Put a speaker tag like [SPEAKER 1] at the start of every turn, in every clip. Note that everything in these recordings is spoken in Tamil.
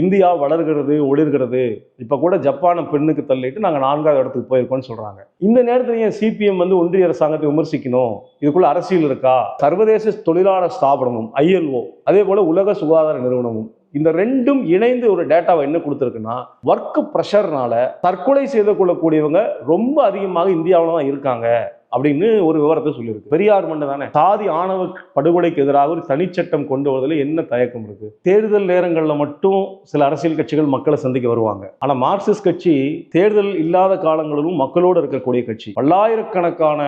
[SPEAKER 1] இந்தியா வளர்கிறது ஒளிர்கிறது. இப்போ கூட ஜப்பானை பெண்ணுக்கு தள்ளிட்டு நாங்கள் நான்காவது இடத்துக்கு போயிருக்கோம்னு சொல்கிறாங்க இந்த நேரத்தில் ஏன் சிபிஎம் வந்து ஒன்றிய அரசாங்கத்தை விமர்சிக்கணும்? இதுக்குள்ள அரசியல் இருக்கா? சர்வதேச தொழிலாளர் ஸ்தாபனமும் ஐஎல்ஓ அதே போல் உலக சுகாதார நிறுவனமும் இந்த ரெண்டும் இணைந்து ஒரு டேட்டாவை என்ன கொடுத்துருக்குன்னா ஒர்க் ப்ரெஷர்னால தற்கொலை செய்து கொள்ளக்கூடியவங்க ரொம்ப அதிகமாக இந்தியாவில் தான் இருக்காங்க. அப்படின்னு ஒரு விவரத்தை சொல்லியிருக்கு. பெரியார் மண்டை தானே? சாதி ஆணவ படுகொலைக்கு எதிராக ஒரு தனிச்சட்டம் கொண்டு வருவதில் என்ன தயக்கம் இருக்கு? தேர்தல் நேரங்களில் மட்டும் சில அரசியல் கட்சிகள் மக்களை சந்திக்க வருவாங்க. ஆனா மார்க்சிஸ்ட் கட்சி தேர்தல் இல்லாத காலங்களிலும் மக்களோடு இருக்கக்கூடிய கட்சி. பல்லாயிரக்கணக்கான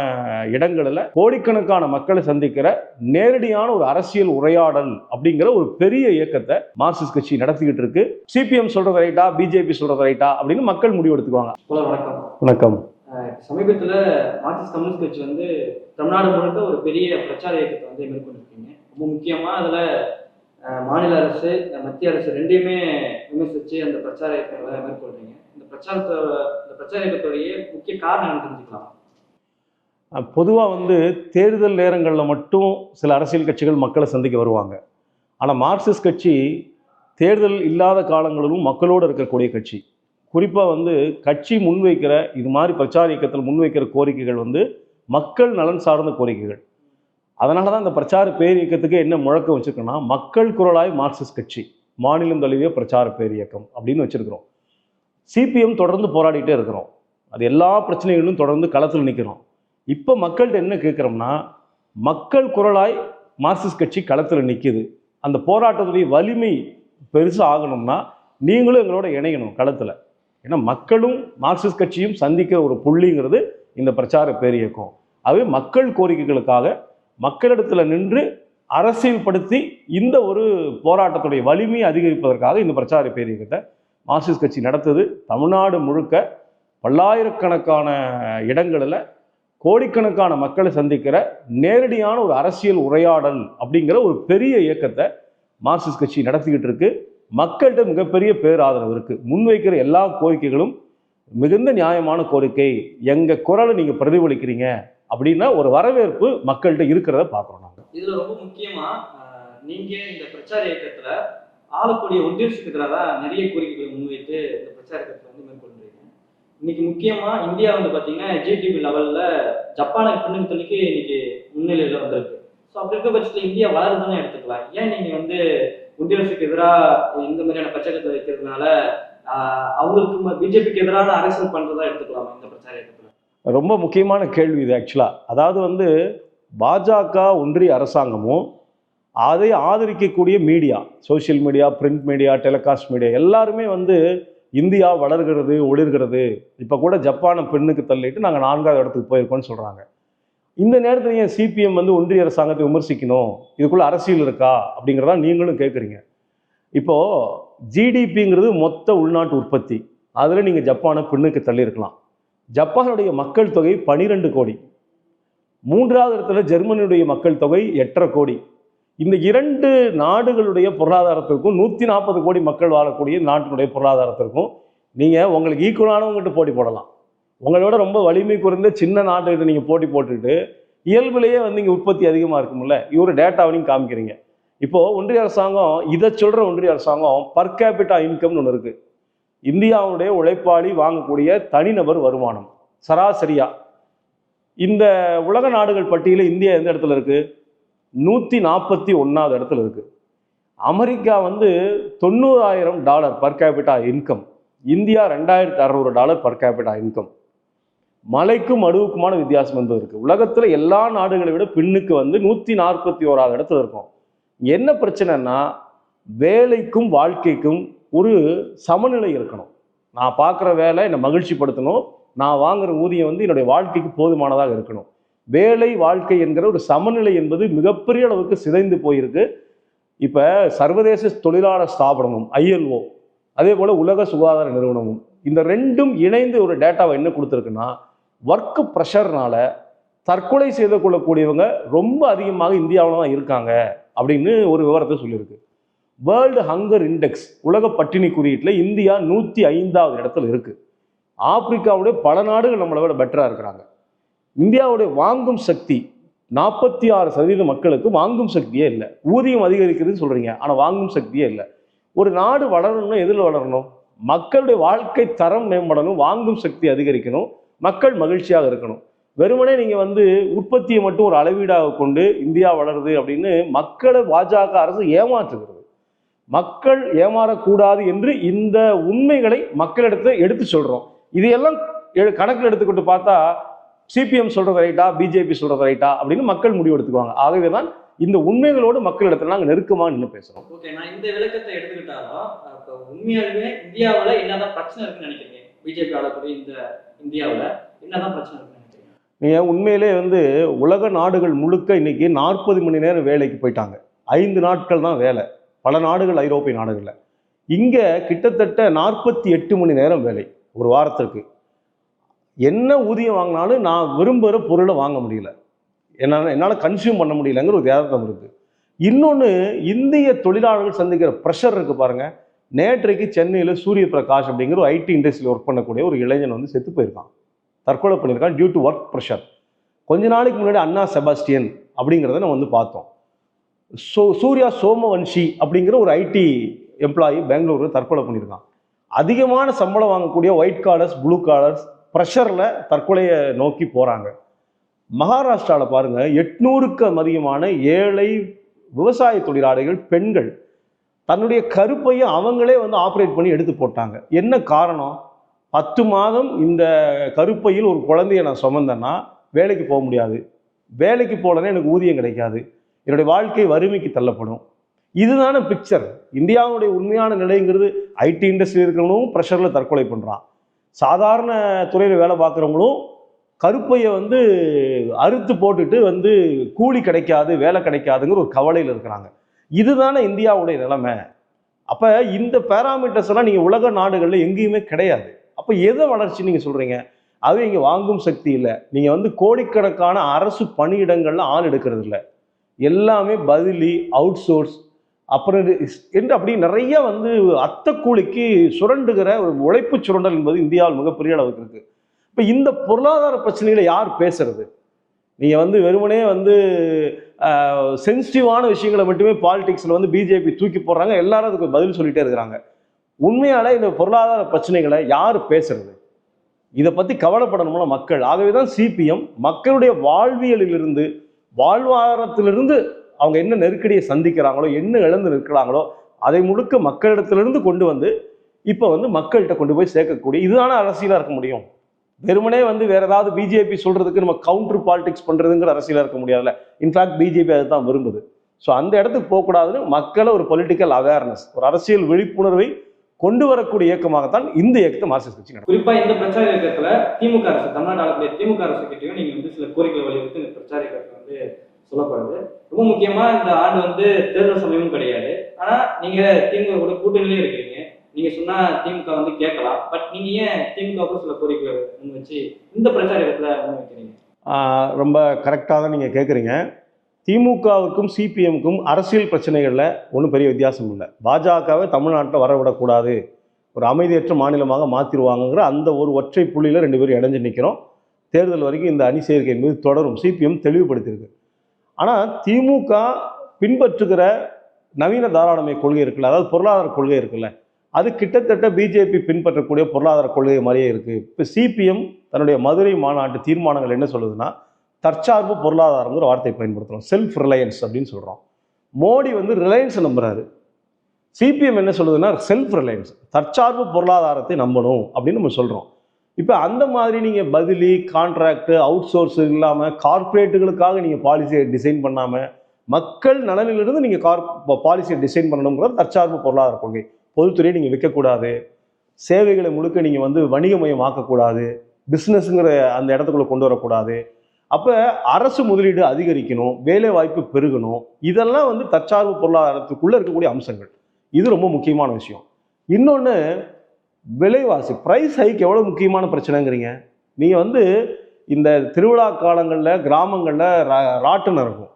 [SPEAKER 1] இடங்களில் கோடிக்கணக்கான மக்களை சந்திக்கிற நேரடியான ஒரு அரசியல் உரையாடல் அப்படிங்கிற ஒரு பெரிய இயக்கத்தை மார்க்சிஸ்ட் கட்சி நடத்திக்கிட்டு இருக்கு. சிபிஎம் சொல்றது ரைட்டா பிஜேபி சொல்றது ரைட்டா அப்படின்னு மக்கள் முடிவு எடுத்துக்குவாங்க
[SPEAKER 2] வணக்கம்.
[SPEAKER 1] வணக்கம்.
[SPEAKER 2] சமீபத்தில் மார்க்சிஸ்ட் கம்யூனிஸ்ட் கட்சி வந்து தமிழ்நாடு முழுக்க ஒரு பெரிய பிரச்சார இயக்கத்தை வந்து மேற்கொண்டிருக்கீங்க. ரொம்ப முக்கியமாக அதில் மாநில அரசு மத்திய அரசு ரெண்டையுமே விமர்சித்து அந்த பிரச்சார இயக்கங்களை மேற்கொள்றீங்க. இந்த பிரச்சாரத்தோட இந்த பிரச்சார இயக்கத்துடைய முக்கிய காரணம் என்ன தெரிஞ்சுக்கலாம்.
[SPEAKER 1] பொதுவாக வந்து தேர்தல் நேரங்களில் மட்டும் சில அரசியல் கட்சிகள் மக்களை சந்திக்க வருவாங்க. ஆனால் மார்க்சிஸ்ட் கட்சி தேர்தல் இல்லாத காலங்களிலும் மக்களோடு இருக்கக்கூடிய கட்சி. குறிப்பாக வந்து கட்சி முன்வைக்கிற இது மாதிரி பிரச்சார இயக்கத்தில் முன்வைக்கிற கோரிக்கைகள் வந்து மக்கள் நலன் சார்ந்த கோரிக்கைகள். அதனால தான் இந்த பிரச்சார பேர் இயக்கத்துக்கு என்ன முழக்கம் வச்சுருக்கோன்னா மக்கள் குரலாய் மார்க்சிஸ்ட் கட்சி மாநிலம் தழுவிய பிரச்சார பேர் இயக்கம் அப்படின்னு வச்சுருக்கிறோம். சிபிஎம் தொடர்ந்து போராடிட்டே இருக்கிறோம். அது எல்லா பிரச்சனைகளிலும் தொடர்ந்து களத்தில் நிற்கிறோம் இப்போ மக்கள்கிட்ட என்ன கேட்குறோம்னா மக்கள் குரலாய் மார்க்சிஸ்ட் கட்சி களத்தில் நிற்கிது அந்த போராட்டத்துடைய வலிமை பெருசாக ஆகணும்னா நீங்களும் எங்களோட இணையணும் களத்தில். ஏன்னா மக்களும் மார்க்சிஸ்ட் கட்சியும் சந்திக்கிற ஒரு புள்ளிங்கிறது இந்த பிரச்சார பேரியக்கம். ஆகவே மக்கள் கோரிக்கைகளுக்காக மக்களிடத்தில் நின்று அரசியல்படுத்தி இந்த ஒரு போராட்டத்துடைய வலிமையை அதிகரிப்பதற்காக இந்த பிரச்சார பேரியக்கத்தை மார்க்சிஸ்ட் கட்சி நடத்துது. தமிழ்நாடு முழுக்க பல்லாயிரக்கணக்கான இடங்களில் கோடிக்கணக்கான மக்களை சந்திக்கிற நேரடியான ஒரு அரசியல் உரையாடல் அப்படிங்கிற ஒரு பெரிய இயக்கத்தை மார்க்சிஸ்ட் கட்சி நடத்திக்கிட்டு இருக்கு. மக்கள்கிட்ட மிகப்பெரிய பேராதரவு இருக்குது முன்வைக்கிற எல்லா கோரிக்கைகளும் மிகுந்த நியாயமான கோரிக்கை. எங்கள் குரலை நீங்கள் பிரதிபலிக்கிறீங்க அப்படின்னா ஒரு வரவேற்பு மக்கள்கிட்ட இருக்கிறத பார்க்குறோம் நாங்கள்
[SPEAKER 2] இதில் ரொம்ப முக்கியமாக நீங்கள் இந்த பிரச்சார இயக்கத்தில் ஆளக்கூடிய ஒன்றியத்துக்கு எதிராக நிறைய கோரிக்கைகளை முன்வைத்து இந்த பிரச்சார இயக்கத்தை வந்து மேற்கொள்றீங்க. இன்னைக்கு முக்கியமாக இந்தியா வந்து பார்த்தீங்கன்னா ஜிடிபி லெவலில் ஜப்பானுக்கு பின்னணித்தலுக்கு இன்னைக்கு முன்னிலையில் வந்திருக்கு. ஸோ அப்படி இருக்க பட்சத்தில் இந்தியா வளருதுன்னு எடுத்துக்கலாம். ஏன் நீங்கள் வந்து ஒன்றிய அரசுக்கு எதிராக இந்த மாதிரியான பிரச்சாரத்தை வைக்கிறதுனால அவங்களுக்கு பிஜேபிக்கு எதிரான அரசியல் பண்றதா எடுத்துக்கலாம் இந்த பிரச்சார
[SPEAKER 1] ரொம்ப முக்கியமான கேள்வி இது ஆக்சுவலாக அதாவது வந்து பாஜக ஒன்றிய அரசாங்கமும் அதை ஆதரிக்கக்கூடிய media social media print media telecast media எல்லாருமே வந்து இந்தியா வளர்கிறது ஒளிர்கிறது. இப்போ கூட ஜப்பானை பெண்ணுக்கு தள்ளிட்டு நாங்கள் நான்காவது இடத்துக்கு போயிருக்கோம்னு சொல்கிறாங்க இந்த நேரத்தில் ஏன் சிபிஎம் வந்து ஒன்றிய அரசாங்கத்தை விமர்சிக்கணும்? இதுக்குள்ள அரசியல் இருக்கா? அப்படிங்கிறதா நீங்களும் கேட்குறீங்க இப்போது ஜிடிபிங்கிறது மொத்த உள்நாட்டு உற்பத்தி. அதில் நீங்கள் ஜப்பானை பின்னுக்கு தள்ளியிருக்கலாம். ஜப்பானுடைய மக்கள் தொகை பனிரெண்டு கோடி. மூன்றாவது இடத்துல ஜெர்மனியுடைய மக்கள் தொகை எட்டரை கோடி. இந்த இரண்டு நாடுகளுடைய பொருளாதாரத்திற்கும் நூற்றி நாற்பது கோடி மக்கள் வாழக்கூடிய நாட்டினுடைய பொருளாதாரத்திற்கும் நீங்கள் உங்களுக்கு ஈக்குவலானவங்ககிட்ட போட்டி போடலாம். உங்களோட ரொம்ப வலிமை குறைந்த சின்ன நாட்டுகிட்ட நீங்கள் போட்டி போட்டுக்கிட்டு இயல்புலேயே வந்து இங்கே உற்பத்தி அதிகமாக இருக்கும்ல? இவர் டேட்டாவையும் காமிக்கிறீங்க. இப்போது ஒன்றிய அரசாங்கம் இதை சொல்கிற ஒன்றிய அரசாங்கம் பர் கேபிட்டா இன்கம்னு ஒன்று இருக்குது இந்தியாவுடைய உழைப்பாளி வாங்கக்கூடிய தனிநபர் வருமானம் சராசரியாக இந்த உலக நாடுகள் பட்டியலில் இந்தியா எந்த இடத்துல இருக்குது நூற்றி நாற்பத்தி ஒன்றாவது இடத்துல இருக்குது அமெரிக்கா வந்து தொண்ணூறாயிரம் dollar per capita income India ரெண்டாயிரத்தி அறநூறு டாலர் பர் கேபிட்டா இன்கம் மலைக்கும் மடுவுக்குமான வித்தியாசம் என்பது இருக்குது உலகத்தில் எல்லா நாடுகளை விட பின்னுக்கு வந்து நூற்றி நாற்பத்தி ஓராவது இடத்துல இருக்கும். என்ன பிரச்சனைன்னா வேலைக்கும் வாழ்க்கைக்கும் ஒரு சமநிலை இருக்கணும். நான் பார்க்குற வேலை என்னை மகிழ்ச்சிப்படுத்தணும். நான் வாங்குற ஊதியம் வந்து என்னுடைய வாழ்க்கைக்கு போதுமானதாக இருக்கணும். வேலை வாழ்க்கை என்கிற ஒரு சமநிலை என்பது மிகப்பெரிய அளவுக்கு சிதைந்து போயிருக்கு. இப்போ சர்வதேச தொழிலாளர் ஸ்தாபனமும் ஐஎல்ஓ அதே போல் உலக சுகாதார நிறுவனமும் இந்த ரெண்டும் இணைந்து ஒரு டேட்டாவை என்ன கொடுத்துருக்குன்னா ஒர்க்கு ப்ரெஷர்னால தற்கொலை செய்து கொள்ளக்கூடியவங்க ரொம்ப அதிகமாக இந்தியாவில் தான் இருக்காங்க அப்படின்னு ஒரு விவரத்தை சொல்லியிருக்கு. வேர்ல்டு ஹங்கர் இண்டெக்ஸ் உலக பட்டினி குறியீட்டில் இந்தியா நூற்றி ஐந்தாவது இடத்துல இருக்குது ஆப்பிரிக்காவுடைய பல நாடுகள் நம்மளை விட பெட்டராக இருக்கிறாங்க. இந்தியாவுடைய வாங்கும் சக்தி நாற்பத்தி ஆறு சதவீத மக்களுக்கு வாங்கும் சக்தியே இல்லை. ஊதியம் அதிகரிக்கிறதுன்னு சொல்கிறீங்க ஆனால் வாங்கும் சக்தியே இல்லை. ஒரு நாடு வளரணும்னா எதில் வளரணும்? மக்களுடைய வாழ்க்கை தரம் மேம்படணும் வாங்கும் சக்தி அதிகரிக்கணும். மக்கள் மகிழ்ச்சியாக இருக்கணும். வெறுமனே நீங்கள் வந்து உற்பத்தியை மட்டும் ஒரு அளவீடாக கொண்டு இந்தியா வளருது அப்படின்னு மக்களை பாஜக அரசு ஏமாற்றுகிறது. மக்கள் ஏமாறக்கூடாது என்று இந்த உண்மைகளை மக்களிடத்தில் எடுத்து சொல்கிறோம் இதையெல்லாம் எ- கணக்கில் எடுத்துக்கிட்டு பார்த்தா சிபிஎம் சொல்கிறது ரைட்டா பிஜேபி சொல்கிறது ரைட்டா அப்படின்னு மக்கள் முடிவு எடுத்துக்குவாங்க. ஆகவே தான் இந்த உண்மைகளோடு மக்களிடத்தில் நாங்கள் நெருக்கமாக நின்று பேசுகிறோம்
[SPEAKER 2] ஓகே நான் இந்த விளக்கத்தை எடுத்துக்கிட்டாலும் உண்மையாலுமே என்னதான் பிரச்சனை இருக்குன்னு நினைக்கிறீங்க? பிஜேபி ஆளக்கூடிய இந்த இந்தியாவில் என்னதான் பிரச்சனை இருக்கு
[SPEAKER 1] நீங்கள் உண்மையிலே வந்து உலக நாடுகள் முழுக்க இன்னைக்கு நாற்பது மணி நேரம் வேலைக்கு போயிட்டாங்க. ஐந்து நாட்கள் தான் வேலை. பல நாடுகள் ஐரோப்பிய நாடுகளில். இங்கே கிட்டத்தட்ட நாற்பத்தி எட்டு மணி நேரம் வேலை ஒரு வாரத்திற்கு. என்ன ஊதியம் வாங்கினாலும் நான் விரும்புகிற பொருளை வாங்க முடியல. என்னால் என்னால் கன்சியூம் பண்ண முடியலங்கிற ஒரு யதார்த்தம் இருக்குது இன்னொன்று இந்திய தொழிலாளர்கள் சந்திக்கிற ப்ரெஷர் இருக்குது பாருங்கள் நேற்றைக்கு சென்னையில் சூரிய பிரகாஷ் அப்படிங்கிற ஒரு ஐடி இண்டஸ்ட்ரியில் ஒர்க் பண்ணக்கூடிய ஒரு இளைஞன் வந்து செத்து போயிருக்கான். தற்கொலை பண்ணியிருக்கான் டியூ டு ஒர்க் ப்ரெஷர் கொஞ்ச நாளைக்கு முன்னாடி அண்ணா செபாஸ்டியன் அப்படிங்கிறத நம்ம வந்து பார்த்தோம். சோ சூர்யா சோமவன்ஷி அப்படிங்கிற ஒரு ஐடி எம்ப்ளாயி பெங்களூரில் தற்கொலை பண்ணியிருக்கான். அதிகமான சம்பளம் வாங்கக்கூடிய ஒயிட் காலர்ஸ் ப்ளூ காலர்ஸ் ப்ரெஷரில் தற்கொலையை நோக்கி போகிறாங்க மகாராஷ்டிராவில் பாருங்கள் எட்நூறுக்கு அதிகமான ஏழை விவசாய தொழிலாளிகள் பெண்கள் தன்னுடைய கருப்பையை அவங்களே வந்து ஆப்ரேட் பண்ணி எடுத்து போட்டாங்க. என்ன காரணம்? பத்து மாதம் இந்த கருப்பையில் ஒரு குழந்தைய நான் சுமந்தேன்னா வேலைக்கு போக முடியாது. வேலைக்கு போகலன்னா எனக்கு ஊதியம் கிடைக்காது. என்னுடைய வாழ்க்கை வறுமைக்கு தள்ளப்படும். இதுதான பிக்சர் இந்தியாவுடைய உண்மையான நிலைங்கிறது ஐடி இண்டஸ்ட்ரி இருக்கிறவங்களும் ப்ரெஷரில் தற்கொலை பண்ணுறான் சாதாரண துறையில் வேலை பார்க்குறவங்களும் கருப்பையை வந்து அறுத்து போட்டுட்டு வந்து கூலி கிடைக்காது வேலை கிடைக்காதுங்கிற ஒரு கவலையில் இருக்கிறாங்க. இதுதானே இந்தியாவுடைய நிலைமை. அப்போ இந்த பேராமீட்டர்ஸ் எல்லாம் நீங்கள் உலக நாடுகளில் எங்கேயுமே கிடையாது. அப்போ எதை வளர்ச்சி நீங்கள் சொல்கிறீங்க அது இங்கே வாங்கும் சக்தி இல்லை. நீங்கள் வந்து கோடிக்கணக்கான அரசு பணியிடங்களில் ஆள் எடுக்கிறது இல்லை. எல்லாமே பதிலி அவுட் சோர்ஸ் அப்புறம் என்று அப்படி நிறைய வந்து அத்தக்கூலிக்கு சுரண்டுகிற ஒரு உழைப்பு சுரண்டல் என்பது இந்தியாவில் மிகப்பெரிய அளவுக்கு இருக்குது இப்போ இந்த பொருளாதார பிரச்சனைகளை யார் பேசுறது? நீங்கள் வந்து வெறுமனே வந்து சென்சிட்டிவான விஷயங்களை மட்டுமே பாலிடிக்ஸில் வந்து பிஜேபி தூக்கி போடுறாங்க. எல்லாரும் அதுக்கு பதில் சொல்லிட்டே இருக்கிறாங்க. உண்மையால இந்த பொருளாதார பிரச்சனைகளை யார் பேசுறது? இதை பற்றி கவலைப்படணும்ல மக்கள். ஆகவே தான் சிபிஎம் மக்களுடைய வாழ்வியலிலிருந்து வாழ்வாதாரத்திலிருந்து அவங்க என்ன நெருக்கடியை சந்திக்கிறாங்களோ என்ன இழந்து நிற்கிறாங்களோ அதை முழுக்க மக்களிடத்திலிருந்து கொண்டு வந்து இப்போ வந்து மக்கள்கிட்ட கொண்டு போய் சேர்க்கக்கூடிய இதுதானே அரசியலாக இருக்க முடியும்? வெறுமனே வந்து வேற ஏதாவது பிஜேபி சொல்றதுக்கு நம்ம கவுண்டர் பாலிடிக்ஸ் பண்றதுங்கிற அரசியலாக இருக்க முடியாதுல்ல. இன்ஃபேக்ட் பிஜேபி அதை தான் விரும்புது. ஸோ அந்த இடத்துக்கு போகக்கூடாதுன்னு மக்களை ஒரு பொலிட்டிக்கல் அவேர்னஸ் ஒரு அரசியல் விழிப்புணர்வை கொண்டு வரக்கூடிய இயக்கமாகத்தான் இந்த இயக்கத்தை மார்க்சிஸ்ட் கட்சி நடத்தும்
[SPEAKER 2] குறிப்பா இந்த பிரச்சார இயக்கத்துல திமுக அரசு தமிழ்நாடு திமுக அரசு கிட்டையும் நீங்க வந்து சில கோரிக்கை வலியுறுத்தி இந்த பிரச்சார இயக்கத்தை வந்து சொல்லப்படுது. ரொம்ப முக்கியமா இந்த ஆண்டு வந்து தேர்தல் சமயமும் கிடையாது. ஆனா நீங்க திமுக கூட கூட்டணியிலே இருக்கிறீங்க. நீங்க சொன்னா திமுக வந்து கேட்கலாம். பட் நீங்க ஏன் திமுகவுக்கு சில கோரிக்கைகளை முன் வச்சு இந்த பிரச்சார இடத்துல முன் வைக்கிறீங்க?
[SPEAKER 1] ரொம்ப கரெக்டாக தான் நீங்கள் கேட்குறீங்க திமுகவுக்கும் சிபிஎம்க்கும் அரசியல் பிரச்சனைகளில் ஒன்றும் பெரிய வித்தியாசம் இல்லை. பாஜகவை தமிழ்நாட்டில் வரவிடக்கூடாது. ஒரு அமைதியற்ற மாநிலமாக மாற்றிடுவாங்கங்கிற அந்த ஒரு ஒற்றை புள்ளியில் ரெண்டு பேரும் இடைஞ்சு நிற்கிறோம் தேர்தல் வரைக்கும் இந்த அணி சேர்க்கை மீது தொடரும். சிபிஎம் தெளிவுபடுத்தியிருக்கு. ஆனால் திமுக பின்பற்றுகிற நவீன தாராளமய கொள்கை இருக்குல்ல? அதாவது பொருளாதார கொள்கை இருக்குல்ல? அது கிட்டத்தட்ட பிஜேபி பின்பற்றக்கூடிய பொருளாதார கொள்கை மாதிரியே இருக்குது இப்போ சிபிஎம் தன்னுடைய மதுரை மாநாட்டு தீர்மானங்கள் என்ன சொல்லுதுன்னா தற்சார்பு பொருளாதாரங்கிற வார்த்தையை பயன்படுத்துகிறோம் செல்ஃப் ரிலையன்ஸ் அப்படின்னு சொல்கிறோம் மோடி வந்து ரிலையன்ஸை நம்புறாரு. சிபிஎம் என்ன சொல்லுதுன்னா செல்ஃப் ரிலையன்ஸ் தற்சார்பு பொருளாதாரத்தை நம்பணும் அப்படின்னு நம்ம சொல்கிறோம் இப்போ அந்த மாதிரி நீங்கள் பதிலி கான்ட்ராக்டு அவுட் சோர்ஸ் இல்லாமல் கார்ப்பரேட்டுகளுக்காக நீங்கள் பாலிசியை டிசைன் பண்ணாமல் மக்கள் நலனிலிருந்து நீங்கள் கார் பாலிசியை டிசைன் பண்ணணுங்கிறது தற்சார்பு பொருளாதார கொள்கை. பொதுத்துறையை நீங்கள் விற்கக்கூடாது. சேவைகளை முழுக்க நீங்கள் வந்து வணிகமயம் ஆக்கக்கூடாது. பிஸ்னஸுங்கிற அந்த இடத்துக்குள்ள கொண்டு வரக்கூடாது. அப்போ அரசு முதலீடு அதிகரிக்கணும் வேலை வாய்ப்பு பெருகணும். இதெல்லாம் வந்து தற்சார்பு பொருளாதாரத்துக்குள்ளே இருக்கக்கூடிய அம்சங்கள். இது ரொம்ப முக்கியமான விஷயம். இன்னொன்று விலைவாசி ப்ரைஸ் ஹைக் எவ்வளோ முக்கியமான பிரச்சனைங்கிறீங்க. நீங்கள் வந்து இந்த திருவிழா காலங்களில் கிராமங்களில் ரா- ராட்டினம் இருக்கும்.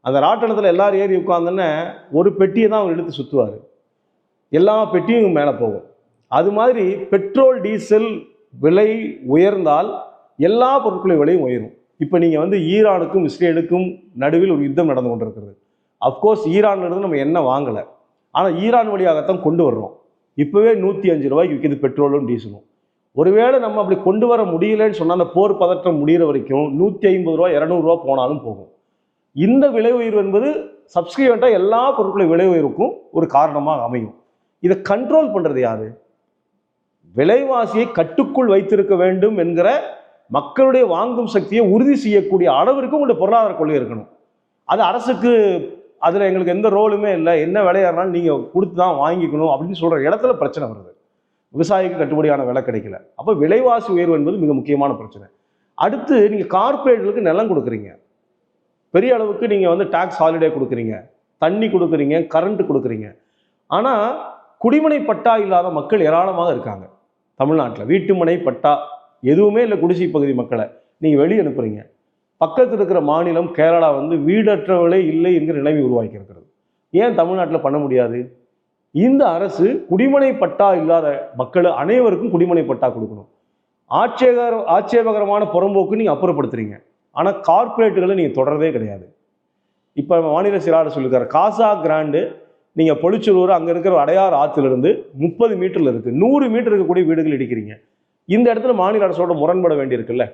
[SPEAKER 1] அந்த ராட்டினத்தில் எல்லாரும் ஏறி உட்காந்துன்னு ஒரு பெட்டியை தான் அவர் எடுத்து சுற்றுவார் எல்லா பெட்டியும் மேலே போகும். அது மாதிரி பெட்ரோல் டீசல் விலை உயர்ந்தால் எல்லா பொருட்களின் விலையும் உயரும். இப்போ நீங்கள் வந்து ஈரானுக்கும் இஸ்ரேலுக்கும் நடுவில் ஒரு யுத்தம் நடந்து கொண்டிருக்கிறது. அஃப்கோர்ஸ் ஈரான்லேருந்து நம்ம என்ன வாங்கலை. ஆனால் ஈரான் வழியாகத்தான் கொண்டு வர்றோம். இப்போவே நூற்றி அஞ்சு ரூபாய்க்கு விற்கிது பெட்ரோலும் டீசலும். ஒருவேளை நம்ம அப்படி கொண்டு வர முடியலன்னு சொன்னால் அந்த போர் பதற்றம் முடிகிற வரைக்கும் நூற்றி ஐம்பது ரூபா இரநூறுவா போனாலும் போகும். இந்த விலை உயர்வு என்பது சப்ஸ்கிரிபெண்ட்டாக எல்லா பொருட்களும் விலை உயர்வுக்கும் ஒரு காரணமாக அமையும். இதை கண்ட்ரோல் பண்ணுறது யாரு? விலைவாசியை கட்டுக்குள் வைத்திருக்க வேண்டும் என்கிற மக்களுடைய வாங்கும் சக்தியை உறுதி செய்யக்கூடிய அளவிற்கு உங்களுடைய பொருளாதார கொள்கை இருக்கணும். அது அரசுக்கு அதில் எங்களுக்கு எந்த ரோலுமே இல்லை. என்ன விலையாடுறாலும் நீங்கள் கொடுத்து தான் வாங்கிக்கணும் அப்படின்னு சொல்கிற இடத்துல பிரச்சனை வருது. விவசாயிக்கு கட்டுப்படியான விலை கிடைக்கல. அப்போ விலைவாசி உயர்வு என்பது மிக முக்கியமான பிரச்சனை. அடுத்து நீங்கள் கார்ப்பரேட்டுகளுக்கு நிலம் கொடுக்குறீங்க. பெரிய அளவுக்கு நீங்கள் வந்து டேக்ஸ் ஹாலிடே கொடுக்குறீங்க. தண்ணி கொடுக்குறீங்க கரண்ட் கொடுக்குறீங்க. ஆனால் குடிமனை பட்டா இல்லாத மக்கள் ஏராளமாக இருக்காங்க. தமிழ்நாட்டில் வீட்டுமனை பட்டா எதுவுமே இல்லை குடிசை பகுதி மக்களை. நீங்கள் வெளியே அனுப்புறீங்க. பக்கத்தில் இருக்கிற மாநிலம் கேரளா வந்து வீடற்றவர்களே இல்லை என்கிற நிலைமை உருவாக்கி இருக்கிறது. ஏன் தமிழ்நாட்டில் பண்ண முடியாது? இந்த அரசு குடிமனை பட்டா இல்லாத மக்கள் அனைவருக்கும் குடிமனை பட்டா கொடுக்கணும். ஆட்சேகர ஆட்சேபகரமான புறம்போக்கு நீங்கள் அப்புறப்படுத்துறீங்க. ஆனால் கார்ப்பரேட்டுகளை நீங்கள் தொடரதே கிடையாது. இப்போ மாநில செயலாளர் சொல்லியிருக்காரு காசா கிராண்டு நீங்கள் பொழிச்சலூர் அங்கே இருக்கிற அடையாறு ஆற்றிலிருந்து முப்பது மீட்டரில் இருக்குது நூறு மீட்டர் இருக்கக்கூடிய வீடுகள் இடிக்கிறீங்க. இந்த இடத்துல மாநில அரசோட முரண்பட வேண்டியிருக்குல்ல.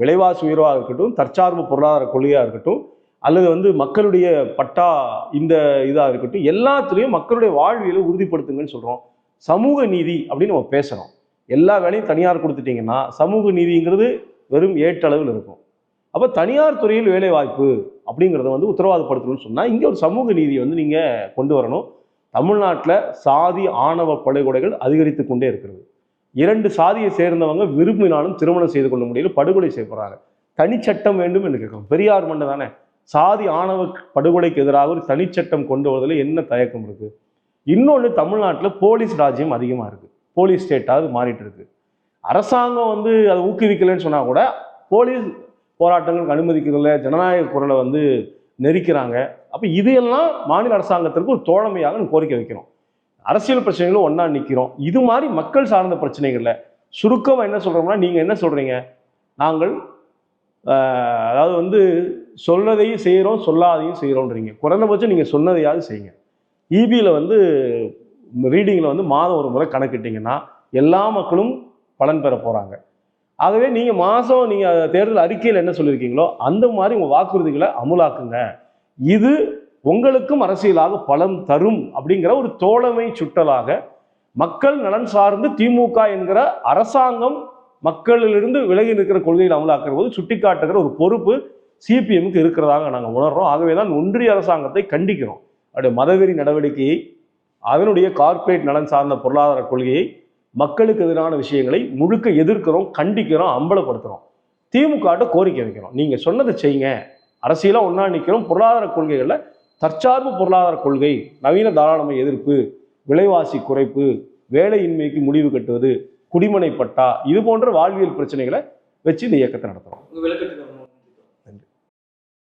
[SPEAKER 1] விலைவாசி உயர்வாக இருக்கட்டும் தற்சார்பு பொருளாதார கொள்கையாக இருக்கட்டும் அல்லது வந்து மக்களுடைய பட்டா இந்த இதாக இருக்கட்டும் எல்லாத்துலேயும் மக்களுடைய வாழ்வியலை உறுதிப்படுத்துங்கன்னு சொல்கிறோம் சமூக நீதி அப்படின்னு நம்ம பேசுகிறோம் எல்லா வேலையும் தனியார் கொடுத்துட்டீங்கன்னா சமூக நீதிங்கிறது வெறும் ஏற்றளவில் இருக்கும். அப்போ தனியார் துறையில் வேலை வாய்ப்பு அப்படிங்கிறத வந்து உத்தரவாதப்படுத்தணும்னு சொன்னால் இங்கே ஒரு சமூக நீதியை வந்து நீங்கள் கொண்டு வரணும். தமிழ்நாட்டில் சாதி ஆணவ படுகொலைகள் அதிகரித்து கொண்டே இருக்கிறது. இரண்டு சாதியை சேர்ந்தவங்க விரும்பினாலும் திருமணம் செய்து கொள்ள முடியல படுகொலை செய்யப்படுறாங்க தனிச்சட்டம் வேண்டும் என்று கேட்கும் பெரியார் மண்ட தானே. சாதி ஆணவ படுகொலைக்கு எதிராக ஒரு தனிச்சட்டம் கொண்டு வருவதில் என்ன தயக்கம் இருக்குது இன்னொன்று தமிழ்நாட்டில் போலீஸ் ராஜ்யம் அதிகமாக இருக்குது போலீஸ் ஸ்டேட்டாக அது மாறிட்டு இருக்கு. அரசாங்கம் வந்து அதை ஊக்குவிக்கலைன்னு சொன்னால் கூட போலீஸ் போராட்டங்களுக்கு அனுமதிக்கிறதில்ல ஜனநாயக குரலை வந்து நெரிக்கிறாங்க. அப்போ இதையெல்லாம் மாநில அரசாங்கத்திற்கு ஒரு தோழமையாக கோரிக்கை வைக்கிறோம். அரசியல் பிரச்சனைகளும் ஒன்றா நிற்கிறோம் இது மாதிரி மக்கள் சார்ந்த பிரச்சனைகளில் சுருக்கமாக என்ன சொல்கிறோம்னா நீங்கள் என்ன சொல்கிறீங்க நாங்கள் அதாவது வந்து சொன்னதையும் செய்கிறோம் சொல்லாதையும் செய்கிறோன்றீங்க குறைந்தபட்சம் நீங்கள் சொன்னதையாவது செய்யுங்க. இபியில் வந்து ரீடிங்கில் வந்து மாதம் ஒரு முறை கணக்கிட்டீங்கன்னா எல்லா மக்களும் பலன் பெற போகிறாங்க ஆகவே நீங்கள் மாதம் நீங்கள் தேர்தல் அறிக்கையில் என்ன சொல்லியிருக்கீங்களோ அந்த மாதிரி உங்கள் வாக்குறுதிகளை அமுலாக்குங்க. இது உங்களுக்கும் அரசியலாக பலன் தரும் அப்படிங்கிற ஒரு தோழமை சுட்டலாக மக்கள் நலன் சார்ந்து திமுக என்கிற அரசாங்கம் மக்களிலிருந்து விலகி இருக்கிற கொள்கையில் அமலாக்குற போது சுட்டிக்காட்டுகிற ஒரு பொறுப்பு சிபிஎம்க்கு இருக்கிறதாக நாங்கள் உணர்றோம். ஆகவே தான் ஒன்றிய அரசாங்கத்தை கண்டிக்கிறோம். அவருடைய மதவெறி நடவடிக்கையை அதனுடைய கார்ப்பரேட் நலன் சார்ந்த பொருளாதார கொள்கையை மக்களுக்கு எதிரான விஷயங்களை முழுக்க எதிர்க்கிறோம் கண்டிக்கிறோம் அம்பலப்படுத்துகிறோம் திமுகட்ட கோரிக்கை வைக்கிறோம் நீங்கள் சொன்னதை செய்யுங்க. அரசியலாக ஒன்றா நிற்கிறோம் பொருளாதார கொள்கைகளில் தற்சார்பு பொருளாதார கொள்கை நவீன தாராளமய எதிர்ப்பு விலைவாசி குறைப்பு வேலையின்மைக்கு முடிவு கட்டுவது குடிமனை பட்டா இது போன்ற வாழ்வியல் பிரச்சனைகளை வச்சு இந்த இயக்கத்தை நடத்துகிறோம்
[SPEAKER 2] விளக்கத்துக்கு